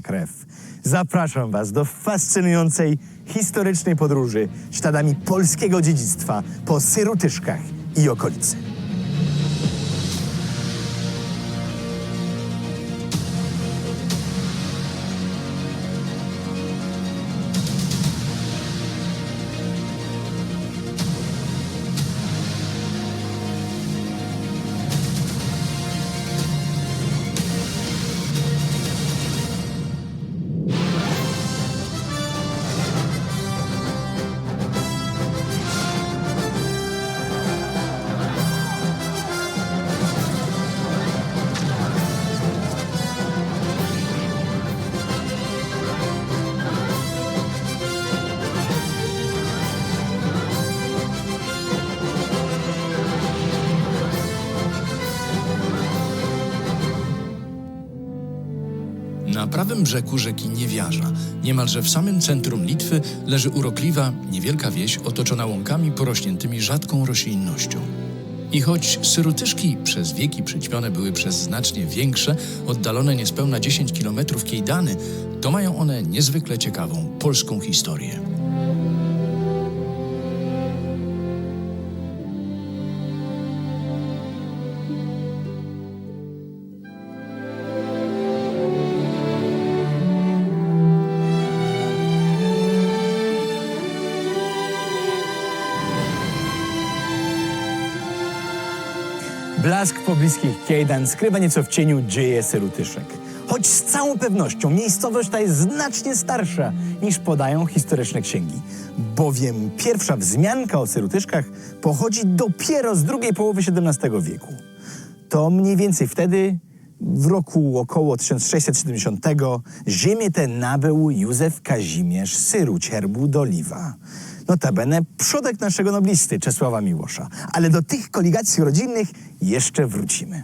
krew. Zapraszam Was do fascynującej, historycznej podróży śladami polskiego dziedzictwa po Syrutyszkach i okolicy. Prawym brzegu rzeki Niewiarza, niemalże w samym centrum Litwy, leży urokliwa, niewielka wieś otoczona łąkami porośniętymi rzadką roślinnością. I choć syrutyszki przez wieki przyćmione były przez znacznie większe, oddalone niespełna 10 kilometrów Kijdany, to mają one niezwykle ciekawą polską historię. Blask pobliskich Kiejdan skrywa nieco w cieniu dzieje Syrutyszek. Choć z całą pewnością miejscowość ta jest znacznie starsza niż podają historyczne księgi. Bowiem pierwsza wzmianka o Syrutyszkach pochodzi dopiero z drugiej połowy XVII wieku. To mniej więcej wtedy, w roku około 1670, ziemię tę nabył Józef Kazimierz Syruć herbu Doliwa. Notabene przodek naszego noblisty Czesława Miłosza. Ale do tych koligacji rodzinnych jeszcze wrócimy.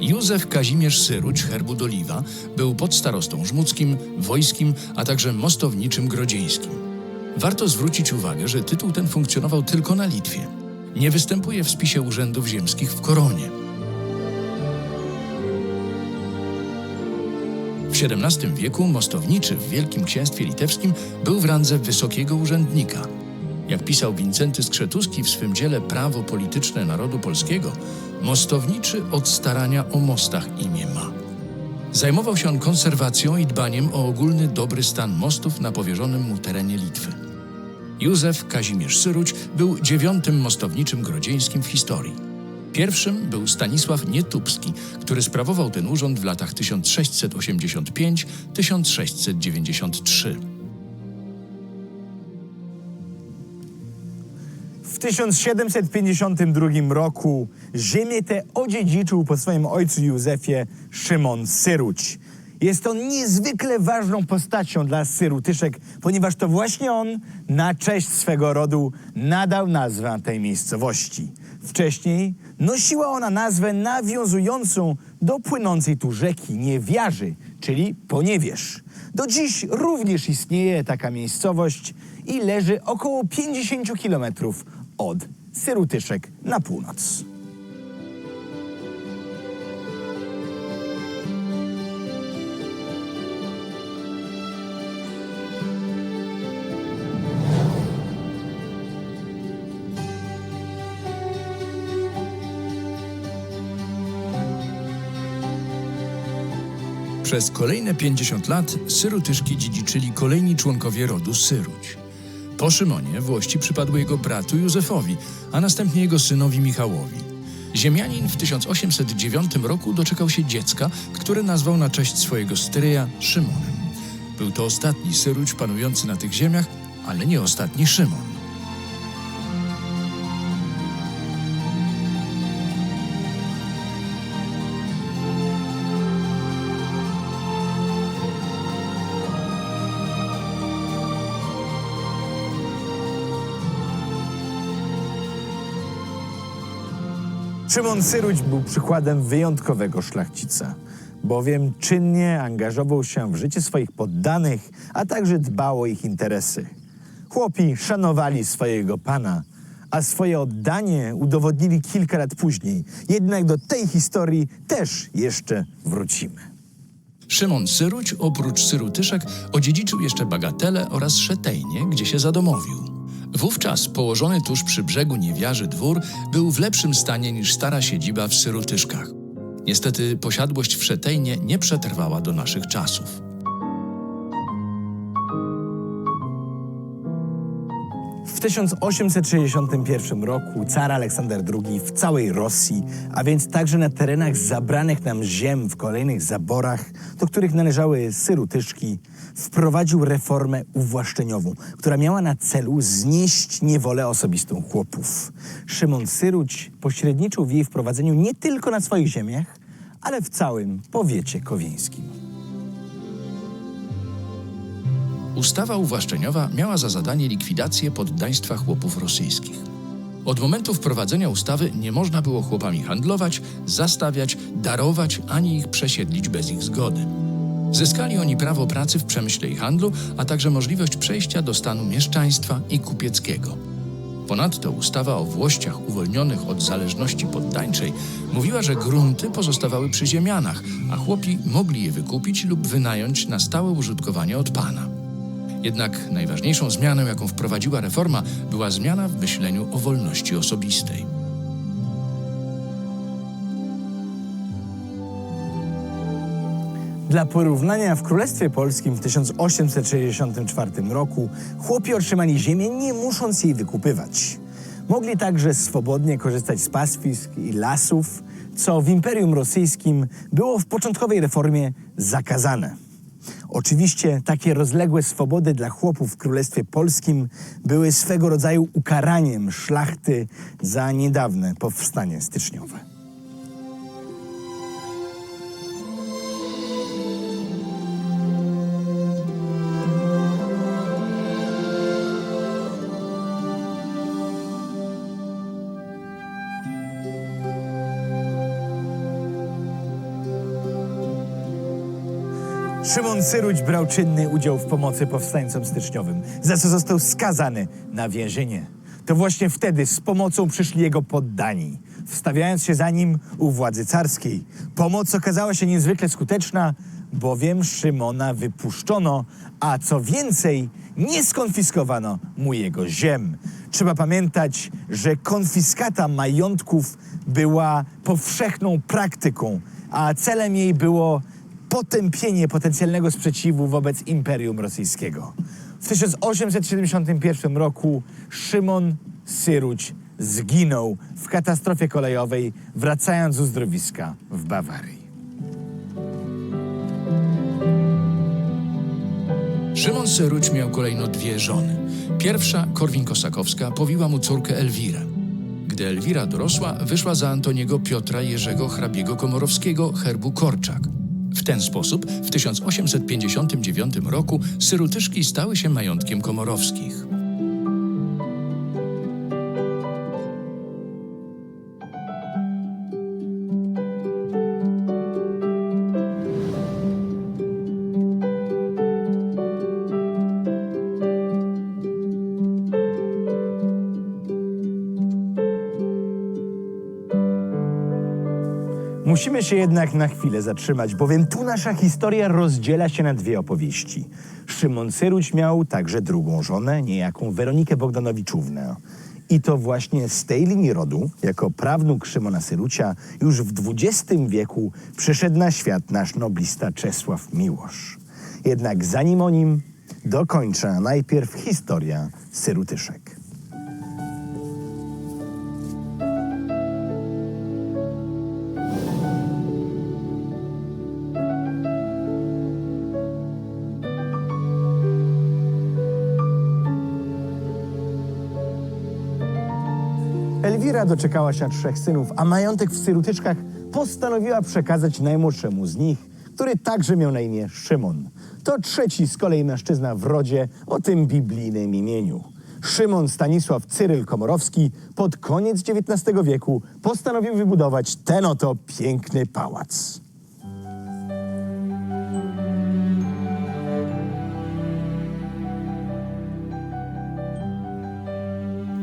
Józef Kazimierz Syruć herbu Doliwa był podstarostą żmudzkim, wojskim, a także mostowniczym grodzieńskim. Warto zwrócić uwagę, że tytuł ten funkcjonował tylko na Litwie. Nie występuje w spisie urzędów ziemskich w koronie. W XVII wieku mostowniczy w Wielkim Księstwie Litewskim był w randze wysokiego urzędnika. Jak pisał Wincenty Skrzetuski w swym dziele Prawo polityczne narodu polskiego, mostowniczy od starania o mostach imię ma. Zajmował się on konserwacją i dbaniem o ogólny dobry stan mostów na powierzonym mu terenie Litwy. Józef Kazimierz Syruć był dziewiątym mostowniczym grodzieńskim w historii. Pierwszym był Stanisław Nietubski, który sprawował ten urząd w latach 1685-1693. W 1752 roku ziemię tę odziedziczył po swoim ojcu Józefie Szymon Syruć. Jest on niezwykle ważną postacią dla Syrutyszek, ponieważ to właśnie on na cześć swego rodu nadał nazwę tej miejscowości. Wcześniej nosiła ona nazwę nawiązującą do płynącej tu rzeki Niewiarzy, czyli Poniewierz. Do dziś również istnieje taka miejscowość i leży około 50 kilometrów od Syrutyszek na północ. Przez kolejne 50 lat Syrutyszki dziedziczyli kolejni członkowie rodu Syruć. Po Szymonie włości przypadły jego bratu Józefowi, a następnie jego synowi Michałowi. Ziemianin w 1809 roku doczekał się dziecka, które nazwał na cześć swojego stryja Szymonem. Był to ostatni Syruć panujący na tych ziemiach, ale nie ostatni Szymon. Szymon Syruć był przykładem wyjątkowego szlachcica. bowiem czynnie angażował się w życie swoich poddanych, a także dbał o ich interesy. Chłopi szanowali swojego pana, a swoje oddanie udowodnili kilka lat później. Jednak do tej historii też jeszcze wrócimy. Szymon Syruć, oprócz Syrutyszek, odziedziczył jeszcze Bagatele oraz Szetejnie, gdzie się zadomowił. Wówczas położony tuż przy brzegu Niewiarzy dwór był w lepszym stanie niż stara siedziba w Syrutyszkach. Niestety posiadłość w Szetejnie nie przetrwała do naszych czasów. W 1861 roku car Aleksander II w całej Rosji, a więc także na terenach zabranych nam ziem w kolejnych zaborach, do których należały Syrutyszki, wprowadził reformę uwłaszczeniową, która miała na celu znieść niewolę osobistą chłopów. Szymon Syruć pośredniczył w jej wprowadzeniu nie tylko na swoich ziemiach, ale w całym powiecie kowieńskim. Ustawa uwłaszczeniowa miała za zadanie likwidację poddaństwa chłopów rosyjskich. Od momentu wprowadzenia ustawy nie można było chłopami handlować, zastawiać, darować ani ich przesiedlić bez ich zgody. Zyskali oni prawo pracy w przemyśle i handlu, a także możliwość przejścia do stanu mieszczaństwa i kupieckiego. Ponadto ustawa o włościach uwolnionych od zależności poddańczej mówiła, że grunty pozostawały przy ziemianach, a chłopi mogli je wykupić lub wynająć na stałe użytkowanie od pana. Jednak najważniejszą zmianą, jaką wprowadziła reforma, była zmiana w myśleniu o wolności osobistej. Dla porównania w Królestwie Polskim w 1864 roku chłopi otrzymali ziemię nie musząc jej wykupywać. Mogli także swobodnie korzystać z pastwisk i lasów, co w Imperium Rosyjskim było w początkowej reformie zakazane. Oczywiście takie rozległe swobody dla chłopów w Królestwie Polskim były swego rodzaju ukaraniem szlachty za niedawne powstanie styczniowe. Szymon Syruć brał czynny udział w pomocy powstańcom styczniowym, za co został skazany na więzienie. To właśnie wtedy z pomocą przyszli jego poddani, wstawiając się za nim u władzy carskiej. Pomoc okazała się niezwykle skuteczna, bowiem Szymona wypuszczono, a co więcej, nie skonfiskowano mu jego ziem. Trzeba pamiętać, że konfiskata majątków była powszechną praktyką, a celem jej było potępienie potencjalnego sprzeciwu wobec Imperium Rosyjskiego. W 1871 roku Szymon Syruć zginął w katastrofie kolejowej, wracając z uzdrowiska w Bawarii. Szymon Syruć miał kolejno dwie żony. Pierwsza, Korwin-Kosakowska, powiła mu córkę Elwirę. Gdy Elwira dorosła, wyszła za Antoniego Piotra Jerzego hrabiego Komorowskiego herbu Korczak. W ten sposób w 1859 roku Syrutyszki stały się majątkiem komorowskich. Musimy się jednak na chwilę zatrzymać, bowiem tu nasza historia rozdziela się na dwie opowieści. Szymon Syruć miał także drugą żonę, niejaką Weronikę Bogdanowiczównę. I to właśnie z tej linii rodu, jako prawnuk Szymona Syrucia, już w XX wieku przyszedł na świat nasz noblista Czesław Miłosz. Jednak zanim o nim, dokończę najpierw historia Syrutyszek. Elwira doczekała się trzech synów, a majątek w Syrutyczkach postanowiła przekazać najmłodszemu z nich, który także miał na imię Szymon. To trzeci z kolei mężczyzna w rodzie o tym biblijnym imieniu. Szymon Stanisław Cyryl Komorowski pod koniec XIX wieku postanowił wybudować ten oto piękny pałac.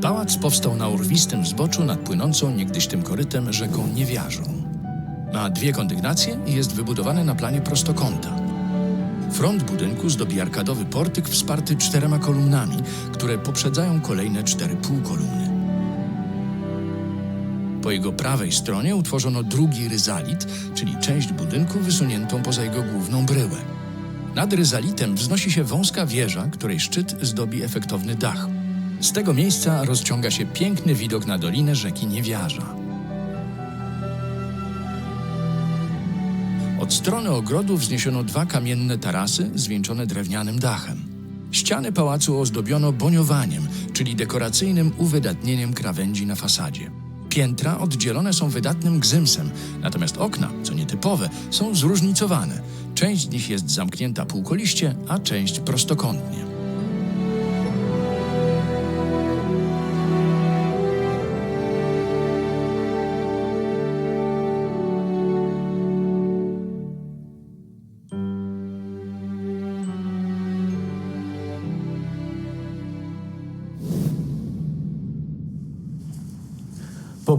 Pałac powstał na urwistym zboczu nad płynącą niegdyś tym korytem rzeką Niewiarzą. Ma dwie kondygnacje i jest wybudowany na planie prostokąta. Front budynku zdobi arkadowy portyk wsparty czterema kolumnami, które poprzedzają kolejne cztery półkolumny. Po jego prawej stronie utworzono drugi ryzalit, czyli część budynku wysuniętą poza jego główną bryłę. Nad ryzalitem wznosi się wąska wieża, której szczyt zdobi efektowny dach. Z tego miejsca rozciąga się piękny widok na dolinę rzeki Niewiarza. Od strony ogrodu wzniesiono dwa kamienne tarasy zwieńczone drewnianym dachem. Ściany pałacu ozdobiono boniowaniem, czyli dekoracyjnym uwydatnieniem krawędzi na fasadzie. Piętra oddzielone są wydatnym gzymsem, natomiast okna, co nietypowe, są zróżnicowane. Część z nich jest zamknięta półkoliście, a część prostokątnie.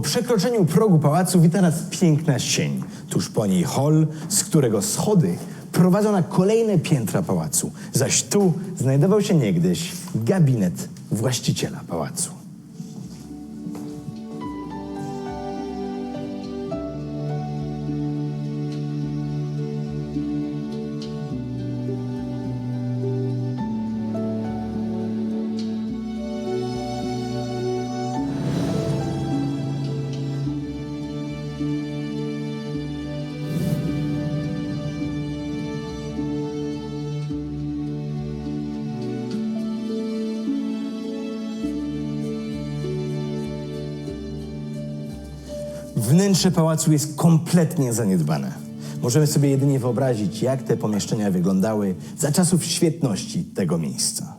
Przekroczeniu progu pałacu wita nas piękna sień. Tuż po niej hol, z którego schody prowadzą na kolejne piętra pałacu. Zaś tu znajdował się niegdyś gabinet właściciela pałacu. Wnętrze pałacu jest kompletnie zaniedbane. Możemy sobie jedynie wyobrazić, jak te pomieszczenia wyglądały za czasów świetności tego miejsca.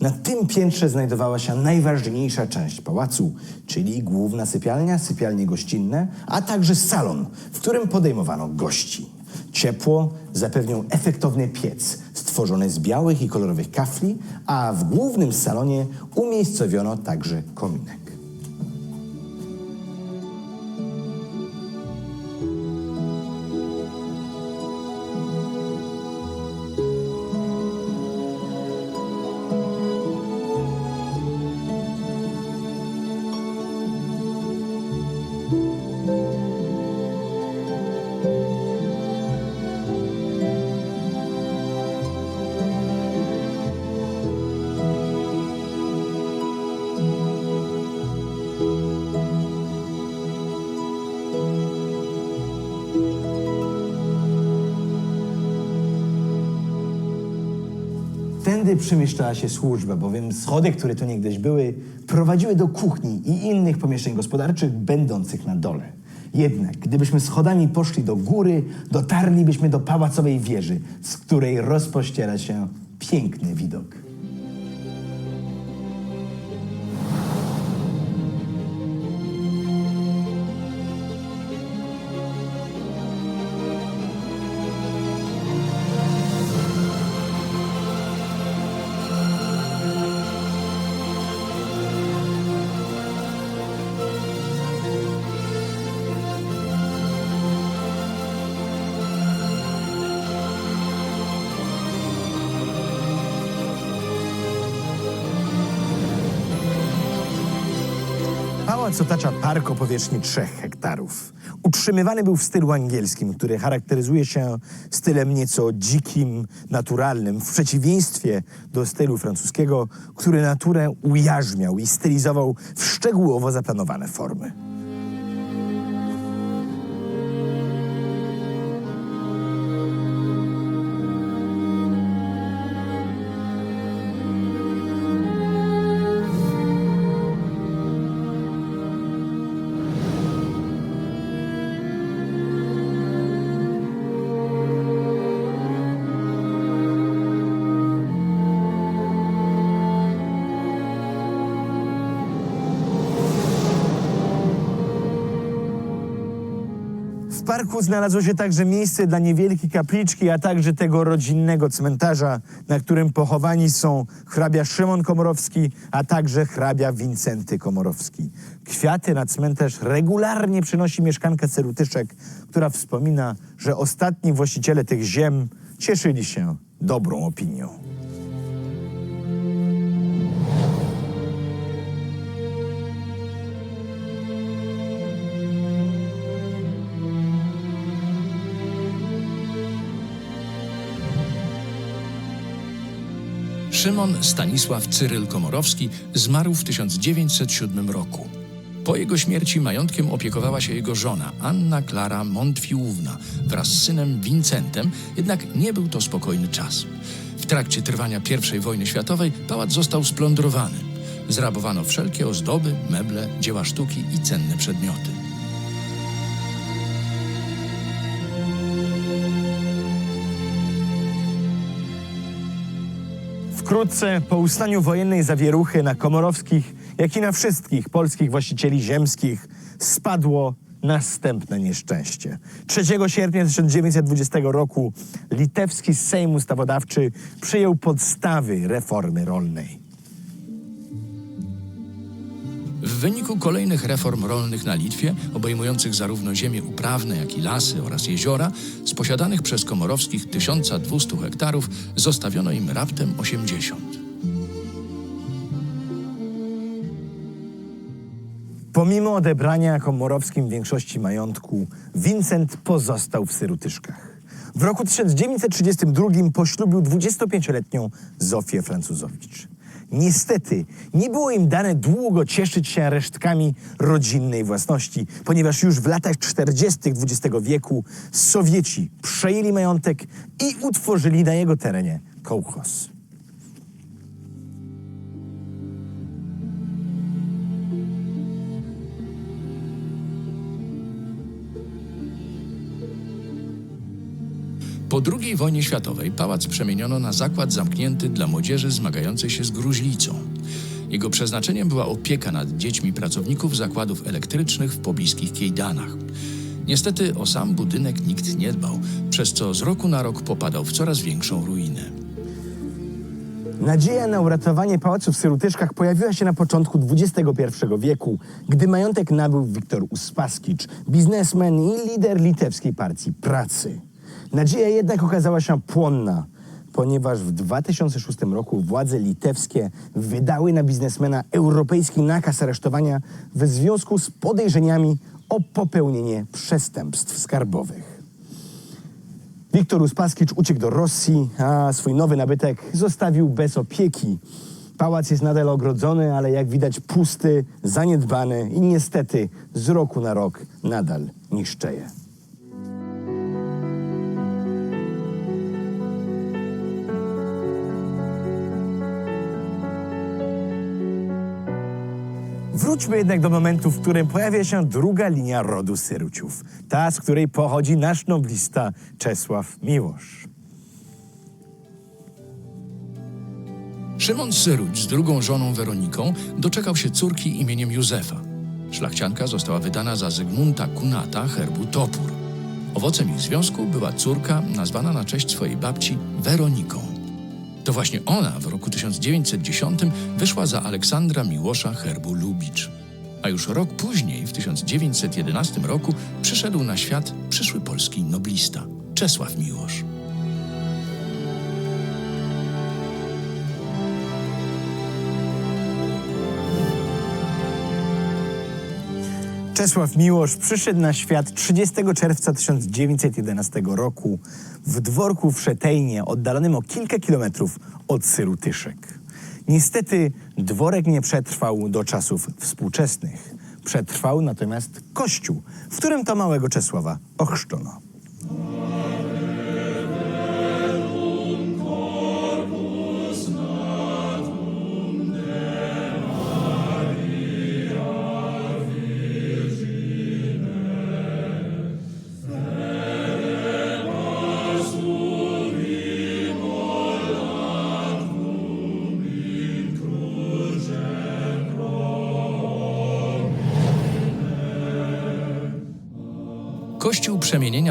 Na tym piętrze znajdowała się najważniejsza część pałacu, czyli główna sypialnia, sypialnie gościnne, a także salon, w którym podejmowano gości. Ciepło zapewniał efektowny piec stworzony z białych i kolorowych kafli, a w głównym salonie umiejscowiono także kominek. Tędy przemieszczała się służba, bowiem schody, które tu niegdyś były, prowadziły do kuchni i innych pomieszczeń gospodarczych będących na dole. Jednak, gdybyśmy schodami poszli do góry, dotarlibyśmy do pałacowej wieży, z której rozpościera się piękny widok. Pałac otacza park o powierzchni 3 hektarów. Utrzymywany był w stylu angielskim, który charakteryzuje się stylem nieco dzikim, naturalnym, w przeciwieństwie do stylu francuskiego, który naturę ujarzmiał i stylizował w szczegółowo zaplanowane formy. Parku znalazło się także miejsce dla niewielkiej kapliczki, a także tego rodzinnego cmentarza, na którym pochowani są hrabia Szymon Komorowski, a także hrabia Wincenty Komorowski. Kwiaty na cmentarz regularnie przynosi mieszkanka Cerutyszek, która wspomina, że ostatni właściciele tych ziem cieszyli się dobrą opinią. Szymon Stanisław Cyryl Komorowski zmarł w 1907 roku. Po jego śmierci majątkiem opiekowała się jego żona, Anna Klara Montfiłówna, wraz z synem Wincentem, jednak nie był to spokojny czas. W trakcie trwania I wojny światowej pałac został splądrowany. Zrabowano wszelkie ozdoby, meble, dzieła sztuki i cenne przedmioty. Wkrótce po ustaniu wojennej zawieruchy na komorowskich, jak i na wszystkich polskich właścicieli ziemskich spadło następne nieszczęście. 3 sierpnia 1920 roku litewski Sejm Ustawodawczy przyjął podstawy reformy rolnej. Wyniku kolejnych reform rolnych na Litwie, obejmujących zarówno ziemie uprawne, jak i lasy oraz jeziora, z posiadanych przez Komorowskich 1200 hektarów zostawiono im raptem 80. Pomimo odebrania komorowskim większości majątku, Vincent pozostał w Syrutyszkach. W roku 1932 poślubił 25-letnią Zofię Francuzowicz. Niestety, nie było im dane długo cieszyć się resztkami rodzinnej własności, ponieważ już w latach 40. XX wieku Sowieci przejęli majątek i utworzyli na jego terenie kołchoz. Po II wojnie światowej pałac przemieniono na zakład zamknięty dla młodzieży zmagającej się z gruźlicą. Jego przeznaczeniem była opieka nad dziećmi pracowników zakładów elektrycznych w pobliskich Kiejdanach. Niestety o sam budynek nikt nie dbał, przez co z roku na rok popadał w coraz większą ruinę. Nadzieja na uratowanie pałacu w Syrutyszkach pojawiła się na początku XXI wieku, gdy majątek nabył Wiktor Uspaskicz, biznesmen i lider litewskiej partii pracy. Nadzieja jednak okazała się płonna, ponieważ w 2006 roku władze litewskie wydały na biznesmena europejski nakaz aresztowania w związku z podejrzeniami o popełnienie przestępstw skarbowych. Wiktor Uspaskicz uciekł do Rosji, a swój nowy nabytek zostawił bez opieki. Pałac jest nadal ogrodzony, ale jak widać pusty, zaniedbany i niestety z roku na rok nadal niszczeje. Wróćmy jednak do momentu, w którym pojawia się druga linia rodu Syruciów. Ta, z której pochodzi nasz noblista Czesław Miłosz. Szymon Syruć z drugą żoną Weroniką doczekał się córki imieniem Józefa. Szlachcianka została wydana za Zygmunta Kunata herbu Topór. Owocem ich związku była córka nazwana na cześć swojej babci Weroniką. To właśnie ona w roku 1910 wyszła za Aleksandra Miłosza herbu Lubicz. A już rok później, w 1911 roku, przyszedł na świat przyszły polski noblista Czesław Miłosz. Czesław Miłosz przyszedł na świat 30 czerwca 1911 roku w dworku w Szetejnie, oddalonym o kilka kilometrów od Syrutyszek. Niestety dworek nie przetrwał do czasów współczesnych. Przetrwał natomiast kościół, w którym to małego Czesława ochrzczono.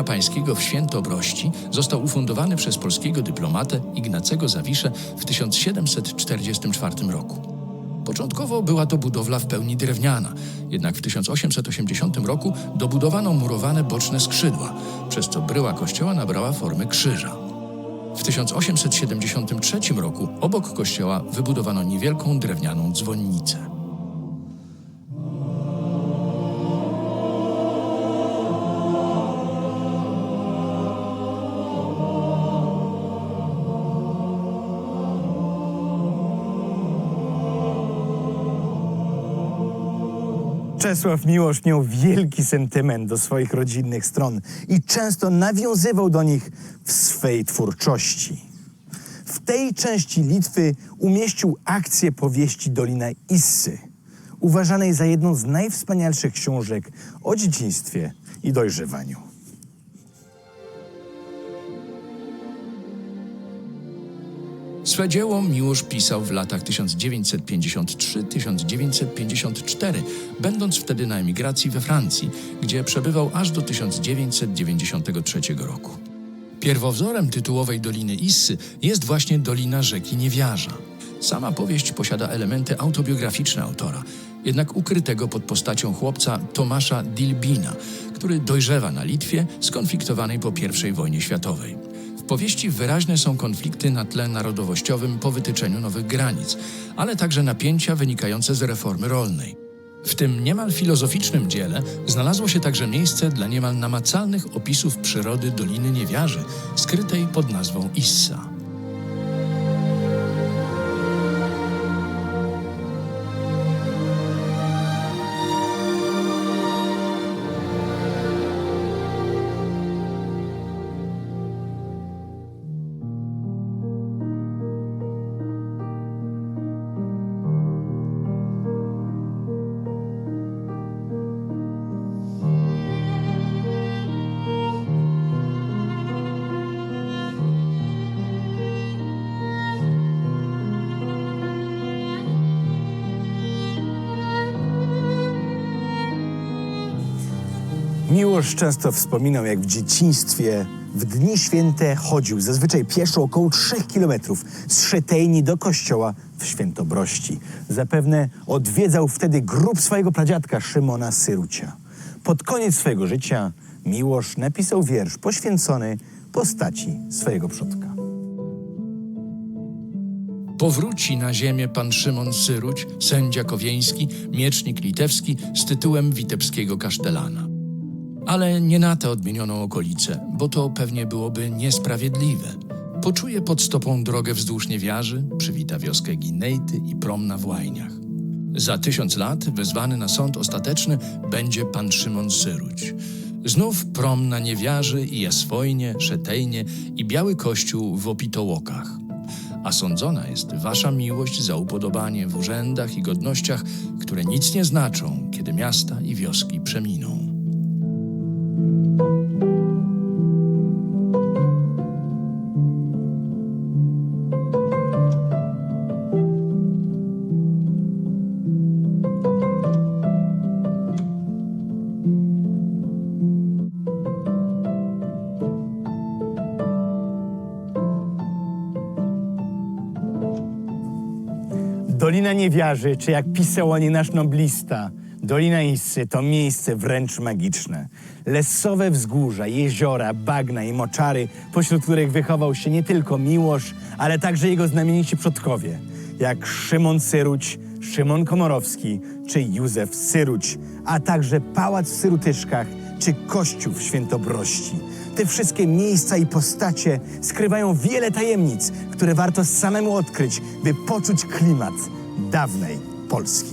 Pańskiego w Świętobrości został ufundowany przez polskiego dyplomatę Ignacego Zawiszę w 1744 roku. Początkowo była to budowla w pełni drewniana, jednak w 1880 roku dobudowano murowane boczne skrzydła, przez co bryła kościoła nabrała formy krzyża. W 1873 roku obok kościoła wybudowano niewielką drewnianą dzwonnicę. Czesław Miłosz miał wielki sentyment do swoich rodzinnych stron i często nawiązywał do nich w swej twórczości. W tej części Litwy umieścił akcję powieści Dolina Issy, uważanej za jedną z najwspanialszych książek o dzieciństwie i dojrzewaniu. Swe dzieło Miłosz pisał w latach 1953-1954, będąc wtedy na emigracji we Francji, gdzie przebywał aż do 1993 roku. Pierwowzorem tytułowej Doliny Issy jest właśnie Dolina Rzeki Niewiarza. Sama powieść posiada elementy autobiograficzne autora, jednak ukrytego pod postacią chłopca Tomasza Dilbina, który dojrzewa na Litwie skonfliktowanej po I wojnie światowej. Powieści wyraźne są konflikty na tle narodowościowym po wytyczeniu nowych granic, ale także napięcia wynikające z reformy rolnej. W tym niemal filozoficznym dziele znalazło się także miejsce dla niemal namacalnych opisów przyrody Doliny Niewiarzy, skrytej pod nazwą Issa. Miłosz często wspominał, jak w dzieciństwie w dni święte chodził zazwyczaj pieszo około 3 kilometrów z Szetejni do kościoła w Świętobrości. Zapewne odwiedzał wtedy grób swojego pradziadka Szymona Syrucia. Pod koniec swojego życia Miłosz napisał wiersz poświęcony postaci swojego przodka. Powróci na ziemię pan Szymon Syruć, sędzia kowieński, miecznik litewski z tytułem witebskiego kasztelana. Ale nie na tę odmienioną okolicę, bo to pewnie byłoby niesprawiedliwe. Poczuje pod stopą drogę wzdłuż niewiarzy, przywita wioskę Ginejty i prom na Włajniach. Za tysiąc lat wezwany na sąd ostateczny będzie pan Szymon Syruć. Znów prom na niewiarzy i jaswojnie, szetejnie i biały kościół w opitołokach. A sądzona jest wasza miłość za upodobanie w urzędach i godnościach, które nic nie znaczą, kiedy miasta i wioski przeminą. Dolina Niewiarzy, czy jak pisał o niej nasz noblista, Dolina Issy to miejsce wręcz magiczne. Lesowe wzgórza, jeziora, bagna i moczary, pośród których wychował się nie tylko Miłosz, ale także jego znamienici przodkowie, jak Szymon Syruć, Szymon Komorowski czy Józef Syruć, a także Pałac w Syrutyszkach czy Kościół w Świętobrości. Te wszystkie miejsca i postacie skrywają wiele tajemnic, które warto samemu odkryć, by poczuć klimat dawnej Polski.